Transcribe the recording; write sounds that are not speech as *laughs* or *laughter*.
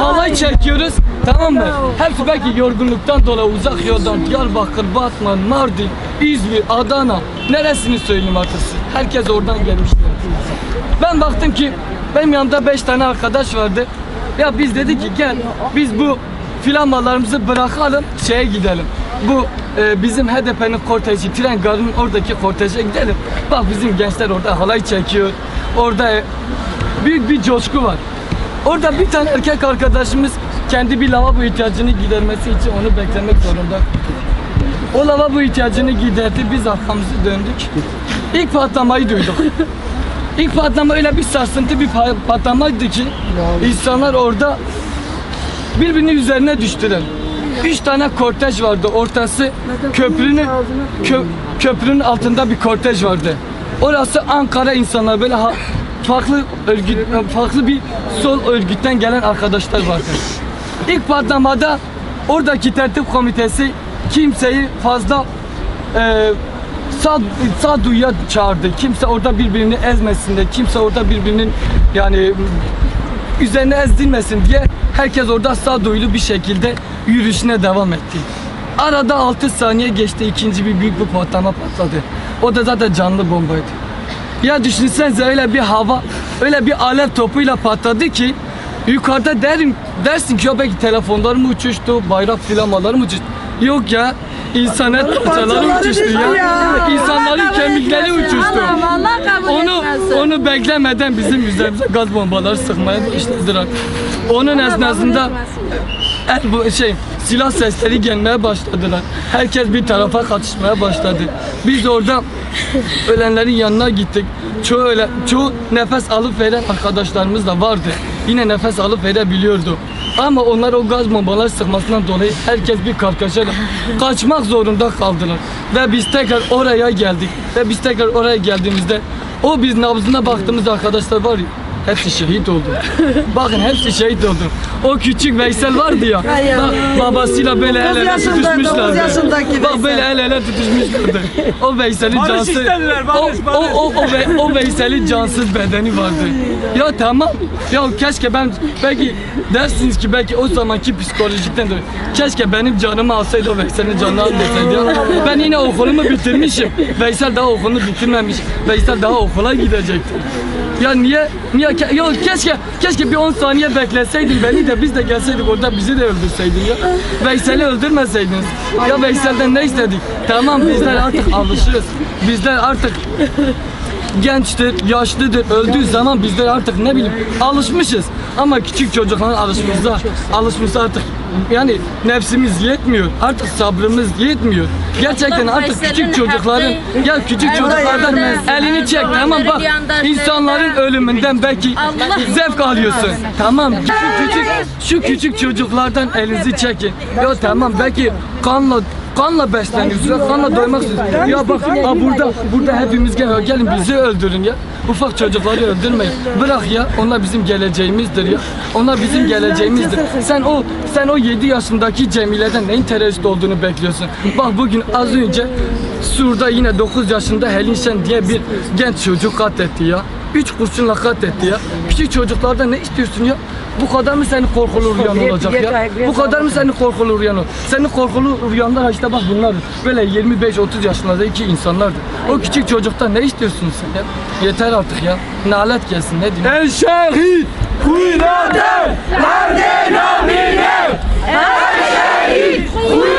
halay çekiyoruz. Tamam mı? Hepsi belki yorgunluktan dolayı uzak yoldan Diyarbakır, Batman, Mardin, İzmir, Adana neresini söyleyeyim artık. Herkes oradan gelmişler. Ben baktım ki benim yanımda beş tane arkadaş vardı. Ya biz dedik ki gel biz bu filanmalarımızı bırakalım şeye gidelim. Bu e, bizim HDP'nin korteji, tren garının oradaki korteje gidelim. Bak bizim gençler orada halay çekiyor. Orada e, büyük bir coşku var. Orada bir tane erkek arkadaşımız kendi bir lavabo ihtiyacını gidermesi için onu beklemek zorunda. O lavabo ihtiyacını giderdi. Biz arkamızı döndük. İlk patlamayı duyduk. İlk patlama öyle bir sarsıntı bir pa- patlamaydı ki insanlar orada birbirinin üzerine düştüler. Üç tane kortej vardı. Ortası köprünün kö- köprünün altında bir kortej vardı. Orası Ankara insanlar böyle ha- farklı örgüt farklı bir sol örgütten gelen arkadaşlar vardı. İlk patlamada oradaki tertip komitesi kimseyi fazla e, sağ, sağduyuya çağırdı. Kimse orada birbirini ezmesin de, kimse orada birbirinin yani üzerine ezilmesin diye herkes orada sağduyulu bir şekilde yürüyüşüne devam etti. Arada 6 saniye geçti ikinci bir büyük bir patlama patladı. O da zaten canlı bombaydı. Ya düşünsenize öyle bir hava, öyle bir alev topuyla patladı ki yukarıda derim dersin ki ya belki telefonlar mı uçuştu, bayrak filamaları mı uçuştu? Yok ya, insanet parçaları uçuştu ya. İnsanların kemikleri uçuştu. Onu onu beklemeden bizim üzerimize gaz bombaları sıkmaya başladılar. Onun esnasında el bu şey silah sesleri gelmeye başladılar. Herkes bir tarafa kaçışmaya başladı. Biz orada ölenlerin yanına gittik. Çoğu öyle, çoğu nefes alıp veren arkadaşlarımız da vardı. Yine nefes alıp verebiliyordu. Ama onlar o gaz bombalar sıkmasından dolayı herkes bir kargaşayla kaçmak zorunda kaldılar. Ve biz tekrar oraya geldik. Ve biz tekrar oraya geldiğimizde o biz nabzına baktığımız arkadaşlar var ya Hepsi şehit oldu. *laughs* Bakın hepsi şehit oldu. O küçük Veysel vardı ya. Bak babasıyla böyle el ele yaşında, tutuşmuşlardı. dokuz yaşındaki Bak Veysel. böyle el ele tutuşmuşlardı. O Veysel'in Barış istediler, o, barış, o, o, o, Ve- o Veysel'in cansız bedeni vardı. Ya tamam. Ya keşke ben belki dersiniz ki belki o zamanki psikolojikten dolayı keşke benim canımı alsaydı o Veysel'in canını almasaydı ya. Ben yine okulumu bitirmişim. Veysel daha okulunu bitirmemiş. Veysel daha okula gidecekti. Ya niye? Niye? Ke- Ya keşke keşke bir 10 saniye bekleseydin beni de biz de gelseydik orada bizi de öldürseydin ya. Veysel'i öldürmeseydiniz. Ya Veysel'den ne istedik? Tamam bizler artık alışırız. Bizler artık gençtir, yaşlıdır, öldüğü zaman bizler artık ne bileyim alışmışız. Ama küçük çocukların alışmışsa, alışmışsa artık yani nefsimiz yetmiyor. Artık sabrımız yetmiyor. Gerçekten Allah artık küçük çocukların ya küçük çocuklardan elini çek tamam bak insanların ölümünden belki zevk alıyorsun. Tamam şu küçük şu küçük çocuklardan elinizi çekin. Ya tamam belki kanla kanla besleniyorsunuz, kanla doymak istiyorsunuz. Ya bak ha burada burada hepimiz gel, gelin bizi öldürün ya. Ufak çocukları öldürmeyin. Bırak ya. Onlar bizim geleceğimizdir ya. Onlar bizim geleceğimizdir. Sen o sen o 7 yaşındaki Cemile'den neyin terörist olduğunu bekliyorsun. Bak bugün az önce Sur'da yine 9 yaşında Helin Şen diye bir genç çocuk katletti ya. Üç kurşunla katletti ya. Küçük şey çocuklarda ne istiyorsun ya? Bu kadar mı seni korkulu rüyan olacak ya? Bu kadar mı seni korkulu rüyan olacak? Senin korkulu rüyandan işte bak bunlar böyle 25-30 yaşlarda iki insanlardı. O küçük çocukta ne istiyorsun sen ya? Yeter artık ya. Nalet gelsin ne diyeyim? El şehit! Kuyruğu! Hamdi nomine! Şehit! Kuyruğu!